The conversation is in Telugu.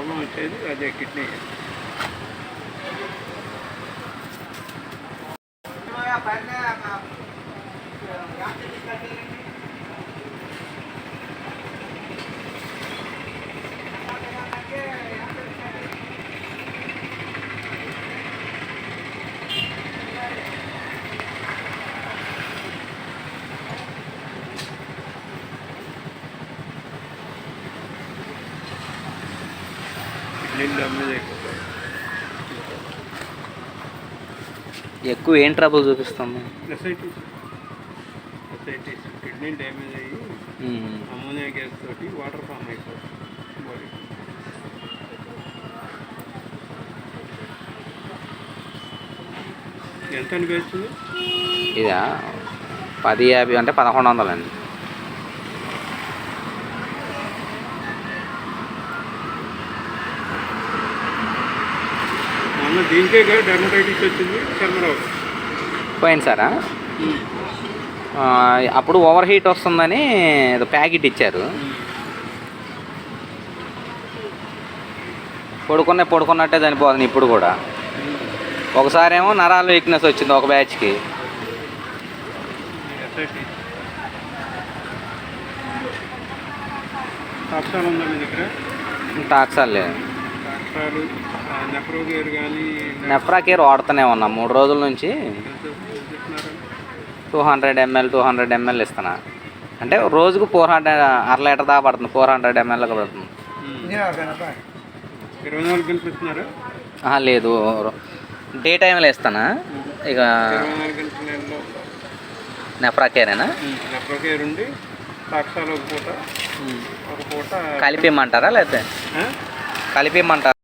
ప్రాబ్లం వచ్చేది అదే కిడ్నీ. పైన డ్యామేజ్ అయిపోతాయి ఎక్కువ ఏం ట్రబుల్ చూపిస్తుంది? ఎస్ఐటీస్ కిడ్నీ డ్యామేజ్ అయ్యి ఉమ్. అమోనియా గ్యాస్ తోటి వాటర్ ఫామ్ అయిపోతుంది బాడీ. ఎంత అనిపిస్తుంది ఇదా? పది యాభై అంటే పదకొండు వందలండి. మొన్న దీనికే డెర్మటైటిస్ వచ్చింది చర్మరావు పోయింది సారా? అప్పుడు ఓవర్ హీట్ వస్తుందని ఏదో ప్యాకెట్ ఇచ్చారు. పడుకునే పడుకున్నట్టే చనిపోతుంది ఇప్పుడు కూడా. ఒకసారి ఏమో నరాలు వీక్నెస్ వచ్చింది ఒక బ్యాచ్కి టాక్సాలు లేదు నెఫ్రా కేర్ వాడుతూనే ఉన్నాం మూడు రోజుల నుంచి. Two hundred ML two hundred ML ఇస్తున్నా. అంటే రోజుకు ఫోర్ హండ్రెడ్ అర లీటర్ దాకా పడుతుంది ఫోర్ హండ్రెడ్ ఎంఎల్ పడుతుంది. లేదు. డే టైంలో ఇస్తానా ఇక నెఫ్రా కేరేనా ఉండి ఒక పూట ఒక పూట కలిపిమ్మంటారా లేకపోతే ఆ? కలిపిమ్మంటారా